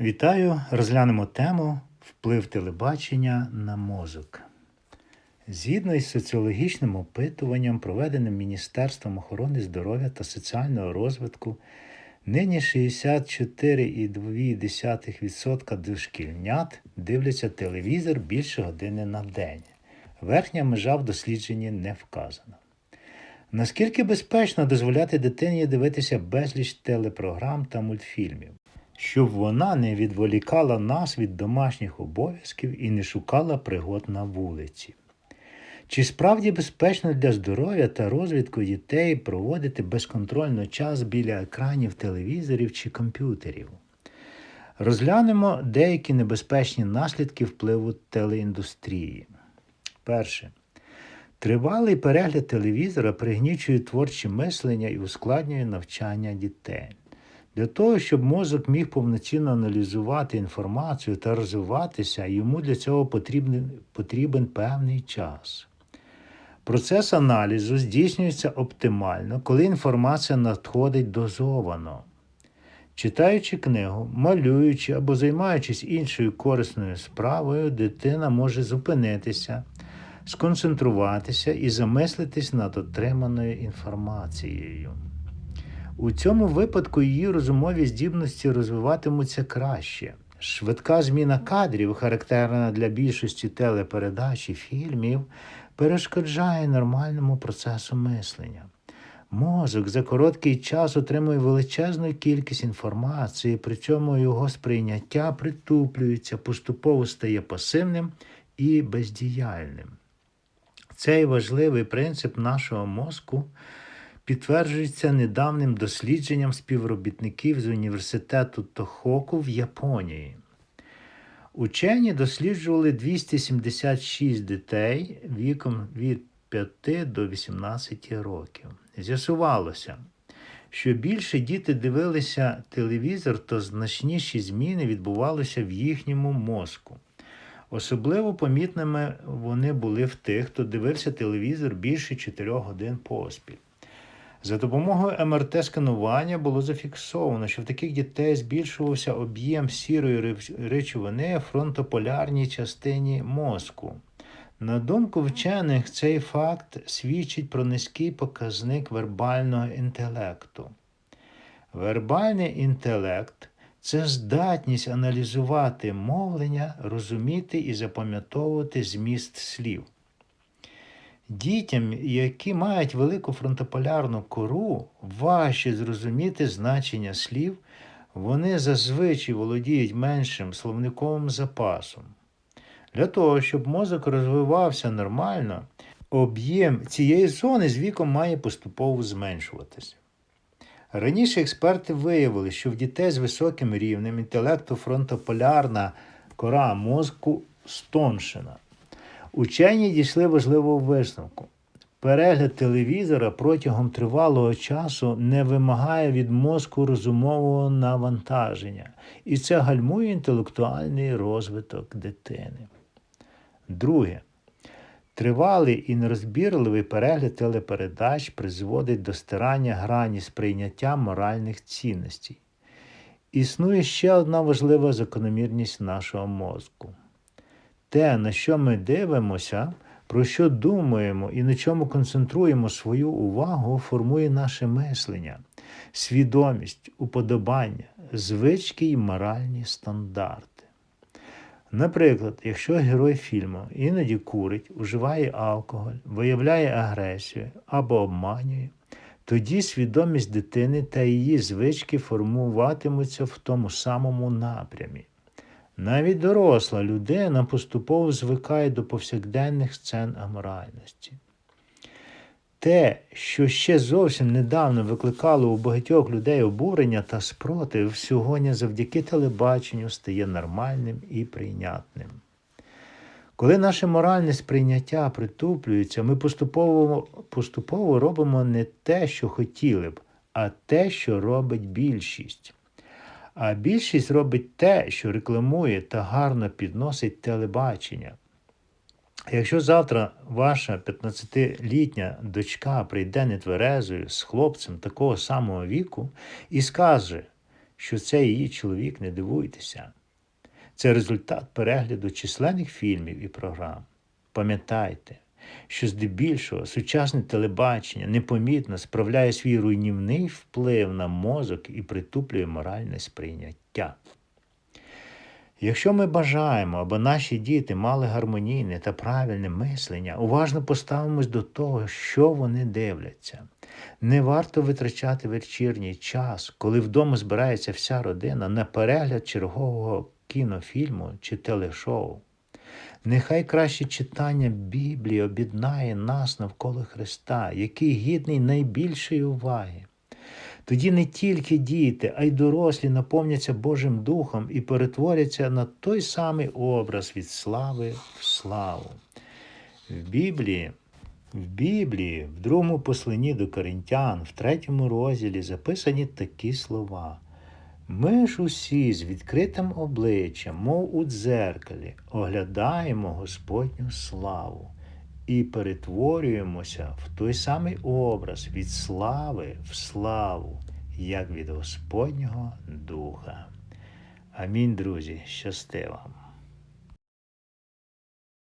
Вітаю! Розглянемо тему Вплив телебачення на мозок. Згідно із соціологічним опитуванням, проведеним Міністерством охорони здоров'я та соціального розвитку, нині 64,2% дошкільнят дивляться телевізор більше години на день. Верхня межа в дослідженні не вказана. Наскільки безпечно дозволяти дитині дивитися безліч телепрограм та мультфільмів? Щоб вона не відволікала нас від домашніх обов'язків і не шукала пригод на вулиці. Чи справді безпечно для здоров'я та розвитку дітей проводити безконтрольно час біля екранів телевізорів чи комп'ютерів? Розглянемо деякі небезпечні наслідки впливу телеіндустрії. Перше. Тривалий перегляд телевізора пригнічує творче мислення і ускладнює навчання дітей. Для того, щоб мозок міг повноцінно аналізувати інформацію та розвиватися, йому для цього потрібен, потрібен певний час. Процес аналізу здійснюється оптимально, коли інформація надходить дозовано. Читаючи книгу, малюючи або займаючись іншою корисною справою, дитина може зупинитися, сконцентруватися і замислитись над отриманою інформацією. У цьому випадку її розумові здібності розвиватимуться краще. Швидка зміна кадрів, характерна для більшості телепередач і фільмів, перешкоджає нормальному процесу мислення. Мозок за короткий час отримує величезну кількість інформації, при цьому його сприйняття притуплюється, поступово стає пасивним і бездіяльним. Цей важливий принцип нашого мозку підтверджується недавнім дослідженням співробітників з університету Тохоку в Японії. Учені досліджували 276 дітей віком від 5 до 18 років. З'ясувалося, що більше діти дивилися телевізор, то значніші зміни відбувалися в їхньому мозку. Особливо помітними вони були в тих, хто дивився телевізор більше 4 годин поспіль. За допомогою МРТ-сканування було зафіксовано, що в таких дітей збільшувався об'єм сірої речовини в фронтополярній частині мозку. На думку вчених, цей факт свідчить про низький показник вербального інтелекту. Вербальний інтелект це здатність аналізувати мовлення, розуміти і запам'ятовувати зміст слів. Дітям, які мають велику фронтополярну кору, важче зрозуміти значення слів, вони зазвичай володіють меншим словниковим запасом. Для того, щоб мозок розвивався нормально, об'єм цієї зони з віком має поступово зменшуватися. Раніше експерти виявили, що в дітей з високим рівнем інтелекту фронтополярна кора мозку стоншена. Учені дійшли важливого висновку. Перегляд телевізора протягом тривалого часу не вимагає від мозку розумового навантаження, і це гальмує інтелектуальний розвиток дитини. Друге. Тривалий і нерозбірливий перегляд телепередач призводить до стирання грані сприйняття моральних цінностей. Існує ще одна важлива закономірність нашого мозку те, на що ми дивимося, про що думаємо і на чому концентруємо свою увагу, формує наше мислення, свідомість, уподобання, звички і моральні стандарти. Наприклад, якщо герой фільму іноді курить, уживає алкоголь, виявляє агресію або обманює, тоді свідомість дитини та її звички формуватимуться в тому самому напрямі. Навіть доросла людина поступово звикає до повсякденних сцен аморальності. Те, що ще зовсім недавно викликало у багатьох людей обурення та спротив, сьогодні завдяки телебаченню стає нормальним і прийнятним. Коли наше моральне сприйняття притуплюється, ми поступово, поступово робимо не те, що хотіли б, а те, що робить більшість. А більшість робить те, що рекламує та гарно підносить телебачення. Якщо завтра ваша 15-літня дочка прийде нетверезою з хлопцем такого самого віку і скаже, що це її чоловік, не дивуйтеся. Це результат перегляду численних фільмів і програм. Пам'ятайте, що здебільшого сучасне телебачення непомітно справляє свій руйнівний вплив на мозок і притуплює моральне сприйняття. Якщо ми бажаємо, аби наші діти мали гармонійне та правильне мислення, уважно поставимось до того, що вони дивляться. Не варто витрачати вечірній час, коли вдома збирається вся родина на перегляд чергового кінофільму чи телешоу. Нехай краще читання Біблії об'єднає нас навколо Христа, який гідний найбільшої уваги. Тоді не тільки діти, а й дорослі наповняться Божим Духом і перетворяться на той самий образ від слави в славу. В Біблії, в Біблії, в другому посланні до Коринтян, в третьому розділі записані такі слова. Ми ж усі з відкритим обличчям, мов у дзеркалі, оглядаємо Господню славу і перетворюємося в той самий образ від слави в славу, як від Господнього Духа. Амінь, друзі, щасти вам!